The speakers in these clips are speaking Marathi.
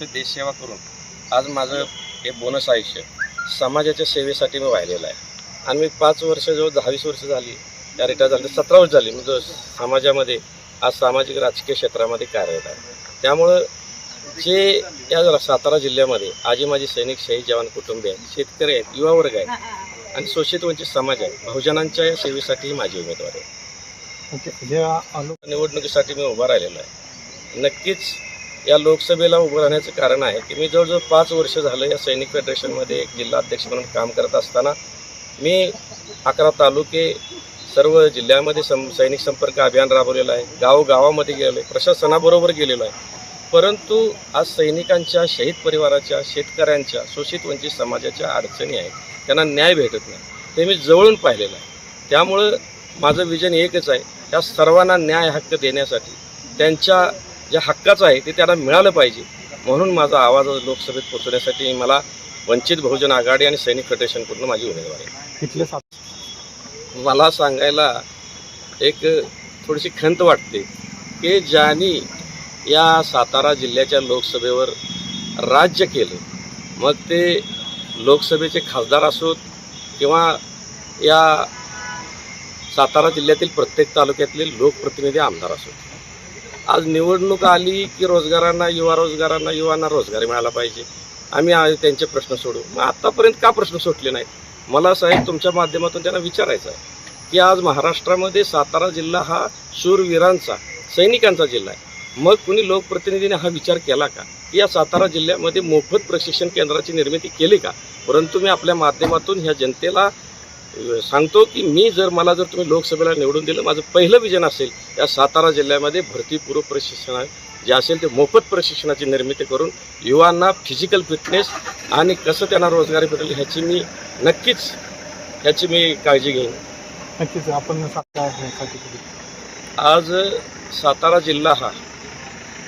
वर्ष देशसेवा करून आज माझं हे बोनस आयुष्य समाजाच्या सेवेसाठी मी वाहिलेलं आहे. आणि मी पाच वर्ष जवळ दहावीस वर्ष झाली त्या रिटायर झाली सतरा वर्ष झाली म्हणजे समाजामध्ये आज सामाजिक राजकीय क्षेत्रामध्ये कार्यरत आहे. त्यामुळं जे या सातारा जिल्ह्यामध्ये आजी माझी सैनिक शहीद जवान कुटुंबीय आहेत शेतकरी आहेत युवा वर्ग आहे आणि शोषित वंचित समाज आहे बहुजनांच्या या सेवेसाठी माझी उमेदवारी आहे. निवडणुकीसाठी मी उभा राहिलेलो आहे. नक्कीच या लोकसभेला उभं राहण्याचं कारण आहे की मी जवळजवळ पाच वर्ष झालं या सैनिक फेडरेशनमध्ये एक जिल्हा अध्यक्ष म्हणून काम करत असताना मी अकरा तालुके सर्व जिल्ह्यामध्ये सं सैनिक संपर्क अभियान राबवलेलं आहे गावोगावामध्ये गेलेलो आहे प्रशासनाबरोबर गेलेलो आहे. परंतु आज सैनिकांच्या शहीद परिवाराच्या शेतकऱ्यांच्या शोषित वंचित समाजाच्या अडचणी आहेत. त्यांना न्याय भेटत नाही. ते मी जवळून पाहिलेलं आहे. त्यामुळं माझं विजन एकच आहे. त्या सर्वांना न्याय हक्क देण्यासाठी त्यांच्या ज्या हक्काचं आहे ते त्यांना मिळालं पाहिजे. म्हणून माझा आवाज लोकसभेत पोहोचवण्यासाठी मला वंचित बहुजन आघाडी आणि सैनिक फेडरेशनकडून माझी उमेदवारी आहे. मला सांगायला एक थोडीशी खंत वाटते की ज्यांनी या सातारा जिल्ह्याच्या लोकसभेवर राज्य केलं मग ते लोकसभेचे खासदार असोत किंवा या सातारा जिल्ह्यातील प्रत्येक तालुक्यातले लोकप्रतिनिधी आमदार असोत. आज निवडणूक आली की रोजगारांना युवा रोजगारांना युवांना रोजगार मिळाला पाहिजे. आम्ही आज त्यांचे प्रश्न सोडू. मग आत्तापर्यंत का प्रश्न सुटले नाहीत? मला साहेब तुमच्या माध्यमातून त्यांना विचारायचं आहे की आज महाराष्ट्रामध्ये सातारा जिल्हा हा शूरवीरांचा सैनिकांचा जिल्हा आहे. मग कुणी लोकप्रतिनिधीने हा विचार केला का? की या सातारा जिल्ह्यामध्ये मोफत प्रशिक्षण केंद्राची निर्मिती केली का? परंतु मी आपल्या माध्यमातून ह्या जनतेला सांगतो की मी जर मला जर तुम्ही लोकसभेला निवडून दिलं माझं पहिलं विजन असेल या सातारा जिल्ह्यामध्ये भरतीपूर्व प्रशिक्षण जे असेल ते मोफत प्रशिक्षणाची निर्मिती करून युवांना फिजिकल फिटनेस आणि कसं त्यांना रोजगार भेटेल ह्याची मी नक्कीच ह्याची मी काळजी घेईन नक्कीच आपण. आज सातारा जिल्हा हा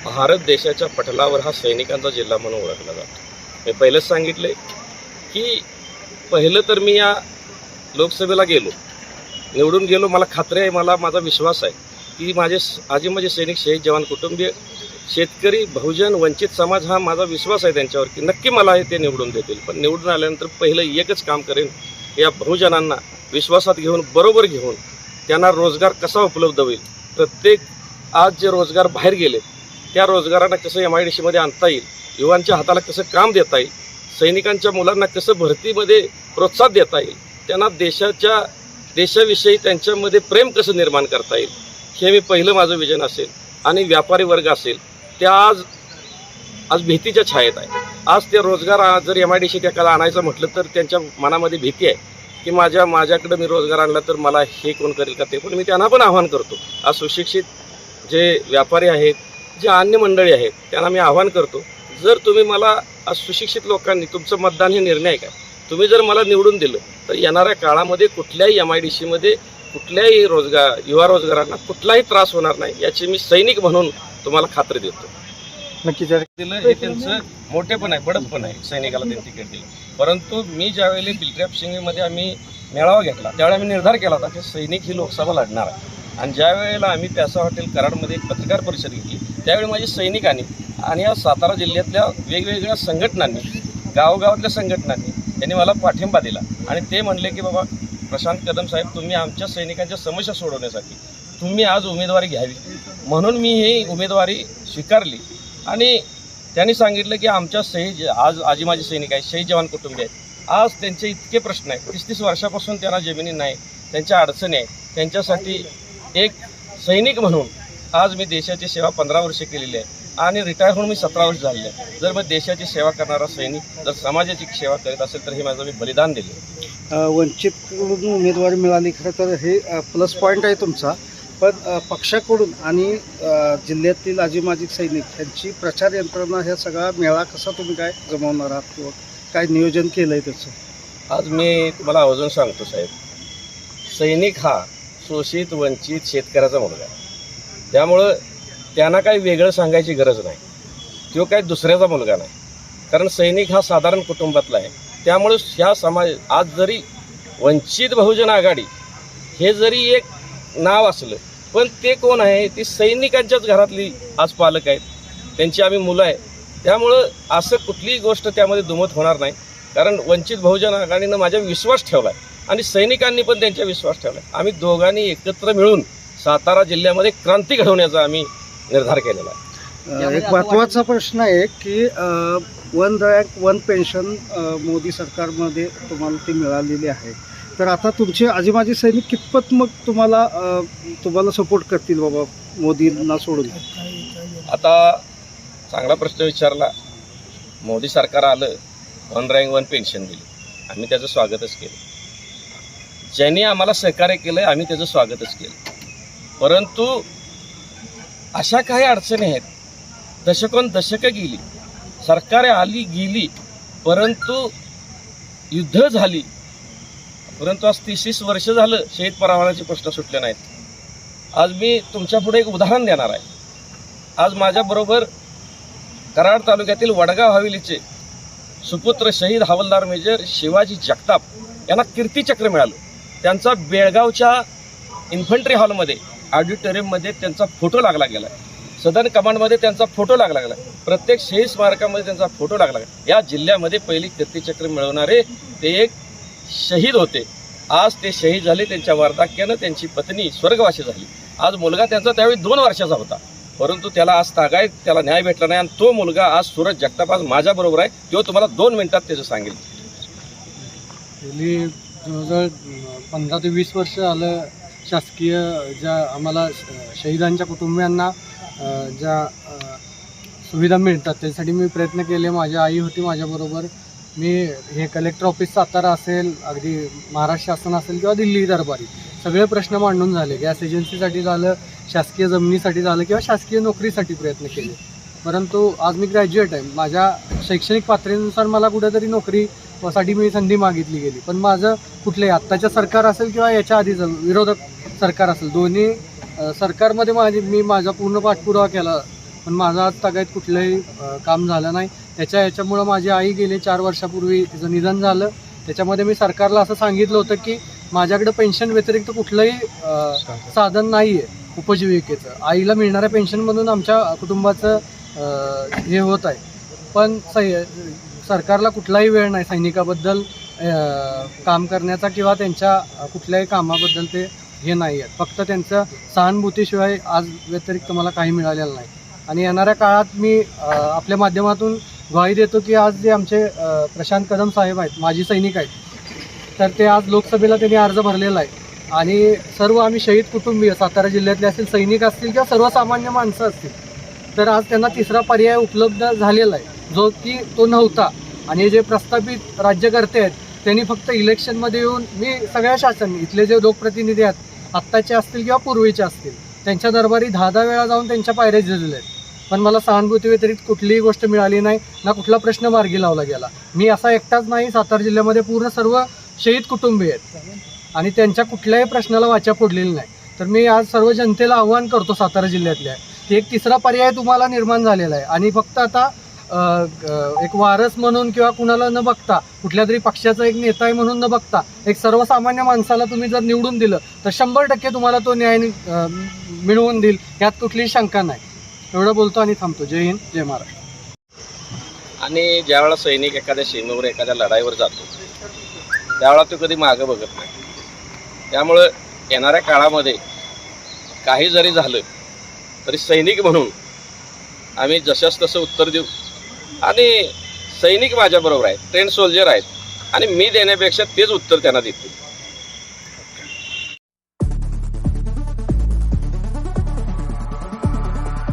भारत देशाच्या पटलावर हा सैनिकांचा जिल्हा म्हणून ओळखला जातो मी पहिलंच सांगितले की पहिलं तर मी या लोकसभेला गेलो. निवडून गेलो मला खात्री आहे मला माझा विश्वास आहे की माझे स- आजी माझे सैनिक शहीद जवान कुटुंबीय शेतकरी बहुजन वंचित समाज हा माझा विश्वास आहे त्यांच्यावर की नक्की मला हे ते निवडून देतील. पण निवडून आल्यानंतर पहिलं एकच काम करेन या बहुजनांना विश्वासात घेऊन बरोबर घेऊन त्यांना रोजगार कसा उपलब्ध होईल? प्रत्येक आज जे रोजगार बाहेर गेले त्या रोजगारांना कसं एम आय डी सीमध्ये आणता येईल? युवांच्या हाताला कसं काम देता येईल? सैनिकांच्या मुलांना कसं भरतीमध्ये प्रोत्साहन देता येईल? त्यांना देशाच्या देशाविषयी त्यांच्यामध्ये प्रेम कसं निर्माण करता येईल हे मी पहिलं माझं विजन असेल. आणि व्यापारी वर्ग असेल त्या आज आज भीतीच्या छायेत आहे. आज ते रोजगार जर एम आय डी सी त्याला आणायचं म्हटलं तर त्यांच्या मनामध्ये भीती आहे की माझ्या माझ्याकडे मी रोजगार आणला तर मला हे कोण करेल का ते. पण मी त्यांना पण आव्हान करतो. आज सुशिक्षित जे व्यापारी आहेत जे अन्य मंडळी आहेत त्यांना मी आव्हान करतो जर तुम्ही मला आज सुशिक्षित लोकांनी तुमचं मतदान हे निर्णय काय? तुम्ही जर मला निवडून दिलं तर येणाऱ्या काळामध्ये कुठल्याही एम आय डी सीमध्ये कुठल्याही रोजगार युवा रोजगारांना कुठलाही त्रास होणार नाही याची मी सैनिक म्हणून तुम्हाला खात्री देतो. नक्कीच दिलं हे त्यांचं मोठे पण आहे बडतपण आहे सैनिकाला त्यांनी तिकीट दिलं. परंतु मी ज्यावेळी बिलट्रॅप शिंगेमध्ये आम्ही मेळावा घेतला त्यावेळी आम्ही निर्धार केला होता की सैनिक ही लोकसभा लढणार आहे. आणि ज्या वेळेला आम्ही प्यासा हॉटेल कराडमध्ये एक पत्रकार परिषद घेतली त्यावेळी माझी सैनिकांनी आणि या सातारा जिल्ह्यातल्या वेगवेगळ्या संघटनांनी गावगावातल्या संघटनांनी त्यांनी मला पाठिंबा दिला. आणि ते म्हणले की बाबा प्रशांत कदम साहेब तुम्ही आमच्या सैनिकांच्या समस्या सोडवण्यासाठी तुम्ही आज उमेदवारी घ्यावी. म्हणून मी ही उमेदवारी स्वीकारली. आणि त्यांनी सांगितलं की आमच्या शहीद आज आजी माझे सैनिक आहेत शहीद जवान कुटुंबी आहेत. आज त्यांचे इतके प्रश्न आहेत. तीस तीस वर्षापासून त्यांना जमिनी नाही त्यांच्या अडचणी आहेत. त्यांच्यासाठी एक सैनिक म्हणून आज मी देशाची सेवा पंधरा वर्षे केलेली आहे. आणि रिटायर होऊन मी सतरा वर्ष झालेले आहे जर मग देशाची सेवा करणारा सैनिक जर समाजाची सेवा करीत असेल तर हे माझं मी बलिदान दिले. वंचितकडून उमेदवारी मिळाली खरं तर हे प्लस पॉईंट आहे तुमचा. पण पक्षाकडून आणि जिल्ह्यातील आजी माजी सैनिक यांची प्रचार यंत्रणा ह्या सगळा मेळा कसा तुम्ही काय जमवणार आहात किंवा काय नियोजन केलं आहे त्याचं? आज मी तुम्हाला आवर्जून सांगतो साहेब सैनिक हा शोषित वंचित शेतकऱ्याचा मुलगा आहे. त्यामुळं त्यांना काही वेगळं सांगायची गरज नाही. तो काही दुसऱ्याचा मुलगा नाही. कारण सैनिक हा साधारण कुटुंबातला आहे. त्यामुळं ह्या समाज आज जरी वंचित बहुजन आघाडी हे जरी एक नाव असलं पण ते कोण आहे? ती सैनिकांच्याच घरातली आज पालक आहेत. त्यांची आम्ही मुलं आहे त्यामुळं असं कुठलीही गोष्ट त्यामध्ये दुमत होणार नाही. कारण वंचित बहुजन आघाडीनं माझ्या विश्वास ठेवला आहे आणि सैनिकांनी पण त्यांच्या विश्वास ठेवला आहे आम्ही दोघांनी एकत्र मिळून सातारा जिल्ह्यामध्ये क्रांती घडवण्याचा आम्ही निर्धार केलेला आहे. एक महत्त्वाचा प्रश्न आहे की one rank one pension Modi सरकारमध्ये तुम्हाला ती मिळालेली आहे. तर आता तुमचे आजी माजी सैनिक कितपत मग तुम्हाला अ, तुम्हाला सपोर्ट करतील बाबा मोदींना सोडून? आता चांगला प्रश्न विचारला. मोदी सरकार आलं वन रँक वन पेन्शन दिली. आम्ही त्याचं स्वागतच केलं. ज्यांनी आम्हाला सहकार्य केलं आम्ही त्याचं स्वागतच केलं. परंतु अशा काही अडचणी आहेत. दशकोन दशकं गेली. सरकारे आली गेली परंतु युद्ध झाली. परंतु आज तीस वर्ष झालं शहीद परवानाचे प्रश्न सुटले नाहीत. आज मी तुमच्यापुढे एक उदाहरण देणार आहे. आज माझ्याबरोबर कराड तालुक्यातील वडगाव हवेलीचे सुपुत्र शहीद हवालदार मेजर शिवाजी जगताप यांना कीर्तीचक्र मिळालं. त्यांचा बेळगावच्या इन्फंट्री हॉलमध्ये ऑडिटोरियममध्ये त्यांचा फोटो लागला गेला सदन कमांडमध्ये त्यांचा फोटो लागला गेला प्रत्येक शहीद स्मारकामध्ये त्यांचा फोटो लागला गेला या जिल्ह्यामध्ये पहिली कीर्तीचक्र मिळवणारे ते एक शहीद होते. आज ते शहीद झाले त्यांच्या वार्धक्यानं त्यांची पत्नी स्वर्गवासी झाली. आज मुलगा त्यांचा त्यावेळी दोन वर्षाचा होता. परंतु त्याला आज तागायत त्याला न्याय भेटला नाही आणि तो मुलगा आज सूरज जगताप आज माझ्याबरोबर आहे. तो तुम्हाला दोन मिनिटात त्याचं सांगेल. गेली जवळजवळ पंधरा ते वीस वर्ष झालं शासकीय ज्या आम्हाला शहीदांच्या कुटुंबियांना ज्या सुविधा मिळतात त्यासाठी मी प्रयत्न केले. माझी आई होती माझ्याबरोबर. मी हे कलेक्टर ऑफिस सातारा असेल अगदी महाराष्ट्र शासन असेल किंवा दिल्ली दरबारी सगळे प्रश्न मांडून झाले. गॅस एजन्सीसाठी झालं शासकीय जमिनीसाठी झालं किंवा शासकीय नोकरीसाठी प्रयत्न केले. परंतु आज मी ग्रॅज्युएट आहे. माझ्या शैक्षणिक पातळीनुसार मला कुठेतरी नोकरीसाठी मी संधी मागितली गेली. पण माझं कुठलंही आत्ताच्या सरकार असेल किंवा याच्या आधीचं विरोधक सरकार असेल. दोन्ही सरकारमध्ये माझी मी माझा पूर्ण पाठपुरावा केला. पण माझा आज तागायत कुठलंही काम झालं नाही. त्याच्या याच्यामुळं माझी आई गेली चार वर्षापूर्वी तिचं निधन झालं. त्याच्यामध्ये मी सरकारला असं सांगितलं होतं की माझ्याकडे पेन्शन व्यतिरिक्त कुठलंही साधन नाही आहे उपजीविकेचं. आईला मिळणाऱ्या पेन्शनमधून आमच्या कुटुंबाचं हे होत आहे. पण सै सरकारला कुठलाही वेळ नाही सैनिकाबद्दल काम करण्याचा किंवा त्यांच्या कुठल्याही कामाबद्दल ते हे नाही आहेत. फक्त त्यांचं सहानुभूतीशिवाय आज व्यतिरिक्त मला काही मिळालेलं नाही. आणि येणाऱ्या काळात मी आपल्या माध्यमातून ग्वाही देतो की आज जे आमचे प्रशांत कदम साहेब आहेत माजी सैनिक आहेत तर ते आज लोकसभेला त्यांनी अर्ज भरलेला आहे. आणि सर्व आम्ही शहीद कुटुंबीय सातारा जिल्ह्यातले असतील सैनिक असतील किंवा सर्वसामान्य माणसं असतील तर आज त्यांना तिसरा पर्याय उपलब्ध झालेला आहे. जो की तो नव्हता. आणि जे प्रस्थापित राज्यकर्ते आहेत त्यांनी फक्त इलेक्शनमध्ये येऊन मी सगळ्या शासन इथले जे लोकप्रतिनिधी आहेत आत्ताचे असतील किंवा पूर्वीचे असतील त्यांच्या दरबारी दहा दहा वेळा जाऊन त्यांच्या पायऱ्या झिजल्या आहेत पण मला सहानुभूती व्यतिरिक्त कुठलीही गोष्ट मिळाली नाही ना कुठला प्रश्न मार्गी लावला गेला. मी असा एकटाच नाही सातारा जिल्ह्यामध्ये पूर्ण सर्व शहीद कुटुंबीय आहेत. आणि त्यांच्या कुठल्याही प्रश्नाला वाचा फोडलेली नाही. तर मी आज सर्व जनतेला आव्हान करतो सातारा जिल्ह्यातल्या. की एक तिसरा पर्याय तुम्हाला निर्माण झालेला आहे. आणि फक्त आता एक वारस म्हणून किंवा कुणाला न बघता कुठल्या तरी पक्षाचा एक नेता आहे म्हणून न बघता एक सर्वसामान्य माणसाला तुम्ही जर निवडून दिलं तर शंभर टक्के तुम्हाला तो न्याय मिळवून देईल यात कुठलीही शंका नाही. एवढं बोलतो आणि थांबतो. जय हिंद जय महाराष्ट्र. आणि ज्यावेळेला सैनिक एखाद्या सीमेवर एखाद्या लढाईवर जातो त्यावेळा तो कधी मागं बघत नाही. त्यामुळं येणाऱ्या काळामध्ये काही जरी झालं तरी सैनिक म्हणून आम्ही जशास तसं उत्तर देऊ आणि सैनिक माझ्याबरोबर आहेत ट्रेन सोल्जर आहेत. आणि मी देण्यापेक्षा तेच उत्तर त्यांना देतील.